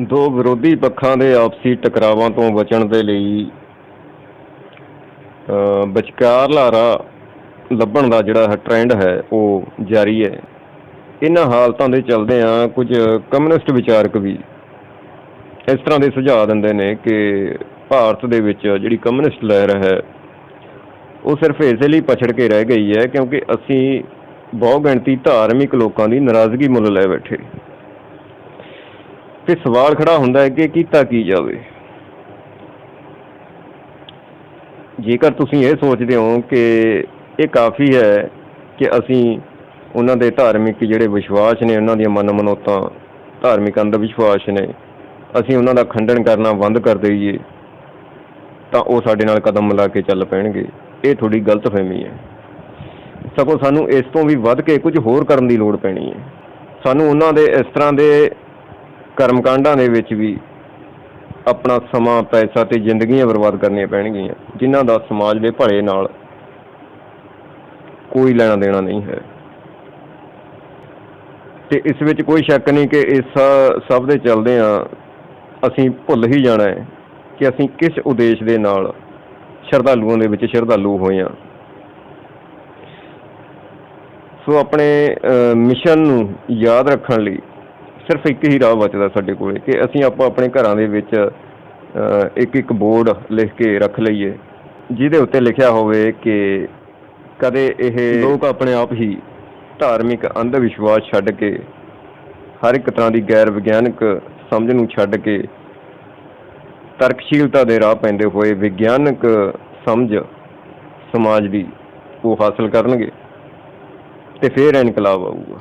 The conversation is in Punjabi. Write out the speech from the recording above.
ਦੋ ਵਿਰੋਧੀ ਪੱਖਾਂ ਦੇ ਆਪਸੀ ਟਕਰਾਵਾਂ ਤੋਂ ਬਚਣ ਦੇ ਲਈ ਵਿਚਕਾਰ ਲਾਰਾ ਲੱਭਣ ਦਾ ਜਿਹੜਾ ਟ੍ਰੈਂਡ ਹੈ, ਉਹ ਜਾਰੀ ਹੈ। ਇਹਨਾਂ ਹਾਲਤਾਂ ਦੇ ਚੱਲਦੇ ਆ ਕੁਝ ਕਮਿਊਨਿਸਟ ਵਿਚਾਰਕ ਵੀ ਇਸ ਤਰ੍ਹਾਂ ਦੇ ਸੁਝਾਅ ਦਿੰਦੇ ਨੇ ਕਿ ਭਾਰਤ ਦੇ ਵਿੱਚ ਜਿਹੜੀ ਕਮਿਊਨਿਸਟ ਲਹਿਰ ਹੈ, ਉਹ ਸਿਰਫ ਇਸੇ ਲਈ ਪਛੜ ਕੇ ਰਹਿ ਗਈ ਹੈ ਕਿਉਂਕਿ ਅਸੀਂ ਬਹੁ ਗਿਣਤੀ ਧਾਰਮਿਕ ਲੋਕਾਂ ਦੀ ਨਾਰਾਜ਼ਗੀ ਮੁੱਲ ਲੈ ਬੈਠੇ। ਤੇ ਸਵਾਲ ਖੜਾ ਹੁੰਦਾ ਹੈ ਕਿ ਕੀਤਾ ਕੀ ਜਾਵੇ। ਜੇਕਰ ਤੁਸੀਂ ਇਹ ਸੋਚਦੇ ਹੋ ਕਿ ਇਹ ਕਾਫੀ ਹੈ ਕਿ ਅਸੀਂ ਉਹਨਾਂ ਦੇ ਧਾਰਮਿਕ ਜਿਹੜੇ ਵਿਸ਼ਵਾਸ ਨੇ, ਉਹਨਾਂ ਦੀਆਂ ਮਨ ਮਨੋਤਾਂ, ਧਾਰਮਿਕ ਅੰਧ ਵਿਸ਼ਵਾਸ ਨੇ, ਅਸੀਂ ਉਹਨਾਂ ਦਾ ਖੰਡਨ ਕਰਨਾ ਬੰਦ ਕਰ ਦਈਏ, ਤਾਂ ਉਹ ਸਾਡੇ ਨਾਲ ਕਦਮ ਮਿਲਾ ਕੇ ਚੱਲ ਪੈਣਗੇ। ਇਹ ਥੋੜੀ ਗਲਤਫਹਿਮੀ ਹੈ। ਸਗੋਂ ਸਾਨੂੰ ਇਸ ਤੋਂ ਵੀ ਵੱਧ ਕੇ ਕੁਝ ਹੋਰ ਕਰਨ ਦੀ ਲੋੜ ਪੈਣੀ ਹੈ। ਸਾਨੂੰ ਉਹਨਾਂ ਦੇ ਇਸ ਤਰ੍ਹਾਂ ਦੇ ਕਰਮਕਾਂਡਾਂ ਦੇ ਵਿੱਚ ਵੀ ਆਪਣਾ ਸਮਾਂ, ਪੈਸਾ ਤੇ ਜ਼ਿੰਦਗੀਆਂ ਬਰਬਾਦ ਕਰਨੀਆਂ ਪੈਣਗੀਆਂ। ਜਿਨ੍ਹਾਂ ਦਾ ਸਮਾਜ ਦੇ ਭਲੇ ਨਾਲ ਕੋਈ ਲੈਣਾ ਦੇਣਾ ਨਹੀਂ ਹੈ। ਤੇ ਇਸ ਵਿੱਚ ਕੋਈ ਸ਼ੱਕ ਨਹੀਂ ਕਿ ਇਸ ਸਭ ਦੇ ਚੱਲਦੇ ਆ ਅਸੀਂ ਭੁੱਲ ਹੀ ਜਾਣਾ ਹੈ ਕਿ ਅਸੀਂ ਕਿਸ ਉਦੇਸ਼ ਦੇ ਨਾਲ ਸ਼ਰਧਾਲੂਆਂ ਦੇ ਵਿੱਚ ਸ਼ਰਧਾਲੂ ਹੋਏ ਆ ਸੋ ਆਪਣੇ ਮਿਸ਼ਨ ਨੂੰ ਯਾਦ ਰੱਖਣ ਲਈ ਸਿਰਫ ਇੱਕ ਹੀ ਰਾਹ ਬਚਦਾ ਸਾਡੇ ਕੋਲੇ ਕਿ ਅਸੀਂ ਆਪਾਂ ਆਪਣੇ ਘਰਾਂ ਦੇ ਵਿੱਚ ਇੱਕ ਇੱਕ ਬੋਰਡ ਲਿਖ ਕੇ ਰੱਖ ਲਈਏ, ਜਿਹਦੇ ਉੱਤੇ ਲਿਖਿਆ ਹੋਵੇ ਕਿ ਕਦੇ ਇਹ ਲੋਕ ਆਪਣੇ ਆਪ ਹੀ ਧਾਰਮਿਕ ਅੰਧ ਵਿਸ਼ਵਾਸ ਛੱਡ ਕੇ, ਹਰ ਇੱਕ ਤਰ੍ਹਾਂ ਦੀ ਗੈਰ ਵਿਗਿਆਨਕ ਸਮਝ ਨੂੰ ਛੱਡ ਕੇ ਤਰਕਸ਼ੀਲਤਾ ਦੇ ਰਾਹ ਪੈਂਦੇ ਹੋਏ ਵਿਗਿਆਨਕ ਸਮਝ ਸਮਾਜ ਦੀ ਉਹ ਹਾਸਲ ਕਰਨਗੇ ਤੇ ਫਿਰ ਇਨਕਲਾਬ ਆਊਗਾ।